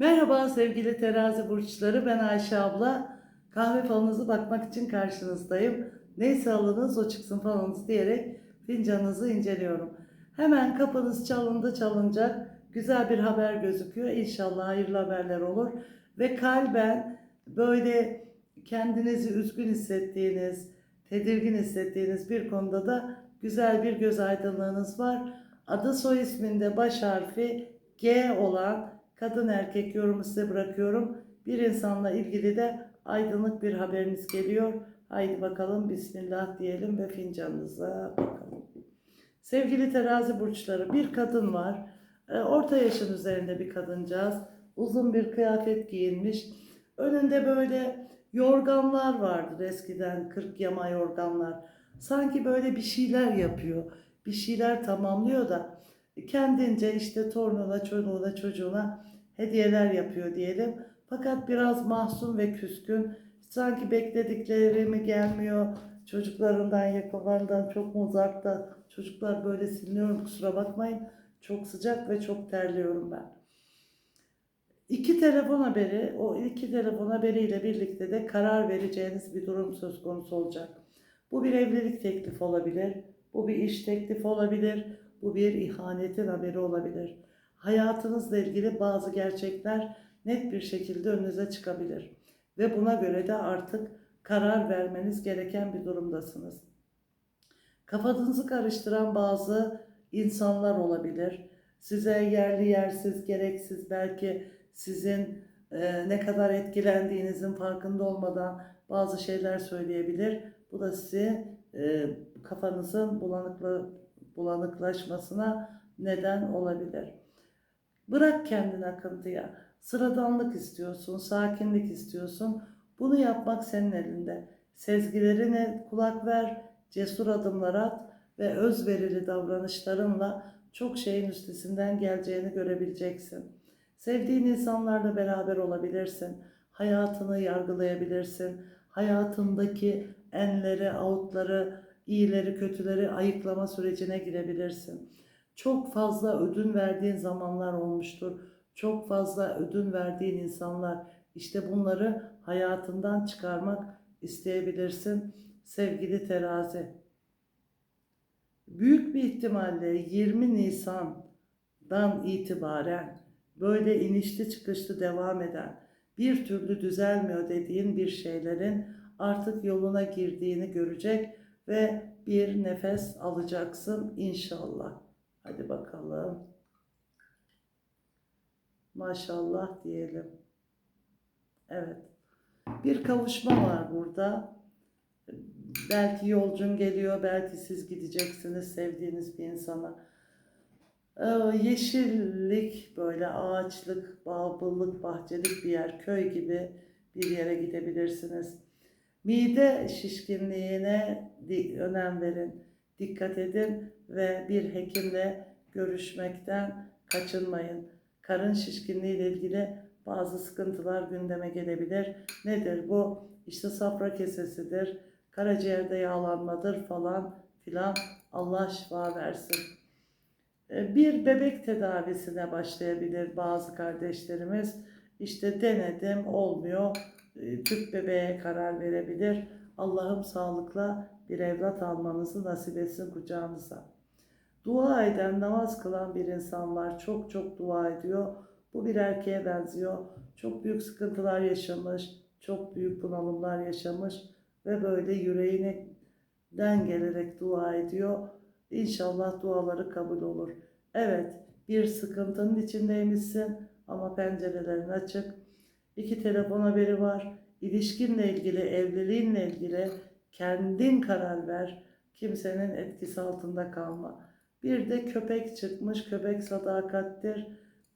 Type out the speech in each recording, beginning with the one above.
Merhaba sevgili terazi burçları ben Ayşe abla. Kahve falınızı bakmak için karşınızdayım. Neyse alınız o çıksın falınız diyerek fincanınızı inceliyorum. Hemen kapınız çalındı çalınacak. Güzel bir haber gözüküyor. İnşallah hayırlı haberler olur. Ve kalben böyle kendinizi üzgün hissettiğiniz, tedirgin hissettiğiniz bir konuda da güzel bir göz aydınlığınız var. Adı soy isminde baş harfi G olan kadın erkek yorumu size bırakıyorum. Bir insanla ilgili de aydınlık bir haberiniz geliyor. Haydi bakalım Bismillah diyelim ve fincanınıza bakalım. Sevgili terazi burçları bir kadın var. E, Orta yaşın üzerinde bir kadıncağız. Uzun bir kıyafet giyinmiş. Önünde böyle yorganlar vardır eskiden 40 yama yorganlar. Sanki böyle bir şeyler yapıyor. Bir şeyler tamamlıyor da kendince işte torununa, çocuğuna, çocuğuna hediyeler yapıyor diyelim. Fakat biraz mahzun ve küskün. Sanki bekledikleri mi gelmiyor. Çocuklarından, yakınlarından çok mu uzakta. Çocuklar böyle siliniyorum kusura bakmayın. Çok sıcak ve çok terliyorum ben. İki telefon haberi, o iki telefon haberiyle birlikte de karar vereceğiniz bir durum söz konusu olacak. Bu bir evlilik teklifi olabilir, bu bir iş teklifi olabilir, bu bir ihanetin haberi olabilir. Hayatınızla ilgili bazı gerçekler net bir şekilde önünüze çıkabilir. Ve buna göre de artık karar vermeniz gereken bir durumdasınız. Kafanızı karıştıran bazı insanlar olabilir. Size yerli yersiz, gereksiz belki sizin e, ne kadar etkilendiğinizin farkında olmadan bazı şeyler söyleyebilir. Bu da sizi e, kafanızın bulanıklı, bulanıklaşmasına neden olabilir. Bırak kendini akıntıya. Sıradanlık istiyorsun, sakinlik istiyorsun. Bunu yapmak senin elinde. Sezgilerine kulak ver, cesur adımlar at ve özverili davranışlarınla çok şeyin üstesinden geleceğini görebileceksin. Sevdiğin insanlarla beraber olabilirsin. Hayatını yargılayabilirsin. Hayatındaki enleri, outları, iyileri, kötüleri ayıklama sürecine girebilirsin. Çok fazla ödün verdiğin zamanlar olmuştur. Çok fazla ödün verdiğin insanlar işte bunları hayatından çıkarmak isteyebilirsin sevgili terazi. Büyük bir ihtimalle 20 Nisan'dan itibaren böyle inişli çıkışlı devam eden bir türlü düzelmiyor dediğin bir şeylerin artık yoluna girdiğini görecek ve bir nefes alacaksın inşallah. Hadi bakalım. Maşallah diyelim. Evet. Bir kavuşma var burada. Belki yolcun geliyor, belki siz gideceksiniz sevdiğiniz bir insana. Ee, yeşillik, böyle ağaçlık, bağbıllık, bahçelik bir yer, köy gibi bir yere gidebilirsiniz. Mide şişkinliğine önem verin, dikkat edin ve bir hekimle görüşmekten kaçınmayın. Karın şişkinliği ile ilgili bazı sıkıntılar gündeme gelebilir. Nedir bu? İşte safra kesesidir, karaciğerde yağlanmadır falan filan. Allah şifa versin. Ee, Bir bebek tedavisine başlayabilir bazı kardeşlerimiz. İşte denedim olmuyor. Ee, Tüp bebeğe karar verebilir. Allah'ım sağlıkla bir evlat almanızı nasip etsin kucağınıza. Dua eden, namaz kılan bir insan var. Çok çok dua ediyor. Bu bir erkeğe benziyor. Çok büyük sıkıntılar yaşamış, çok büyük bunalımlar yaşamış ve böyle yüreğinden gelerek dua ediyor. İnşallah duaları kabul olur. Evet, bir sıkıntının içindeymişsin ama pencerelerin açık. İki telefon haberi var. İlişkinle ilgili, evliliğinle ilgili kendin karar ver. Kimsenin etkisi altında kalma. Bir de köpek çıkmış. Köpek sadakattir.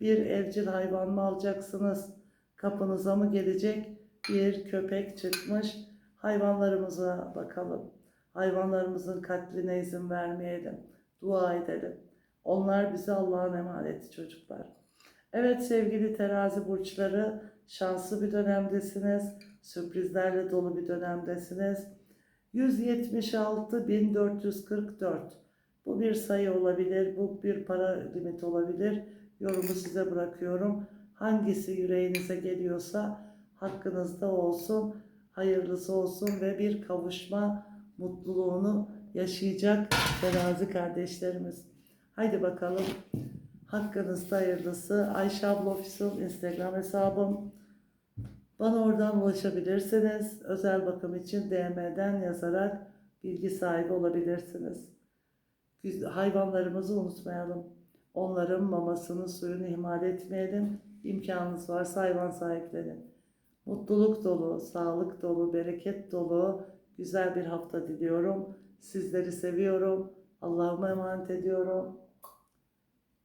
Bir evcil hayvan mı alacaksınız? Kapınıza mı gelecek? Bir köpek çıkmış. Hayvanlarımıza bakalım. Hayvanlarımızın katline izin vermeyelim. Dua edelim. Onlar bize Allah'ın emaneti çocuklar. Evet sevgili terazi burçları şanslı bir dönemdesiniz. Sürprizlerle dolu bir dönemdesiniz. 176.444 bu bir sayı olabilir, bu bir para limiti olabilir. Yorumu size bırakıyorum. hangisi yüreğinize geliyorsa hakkınızda olsun, hayırlısı olsun ve bir kavuşma mutluluğunu yaşayacak terazi kardeşlerimiz. Haydi bakalım. Hakkınızda hayırlısı. Ayşe abla Official Instagram hesabım. Bana oradan ulaşabilirsiniz. Özel bakım için DM'den yazarak bilgi sahibi olabilirsiniz. Hayvanlarımızı unutmayalım. Onların mamasını, suyunu ihmal etmeyelim. İmkanınız varsa hayvan sahiplenin. Mutluluk dolu, sağlık dolu, bereket dolu güzel bir hafta diliyorum. Sizleri seviyorum. Allah'ıma emanet ediyorum.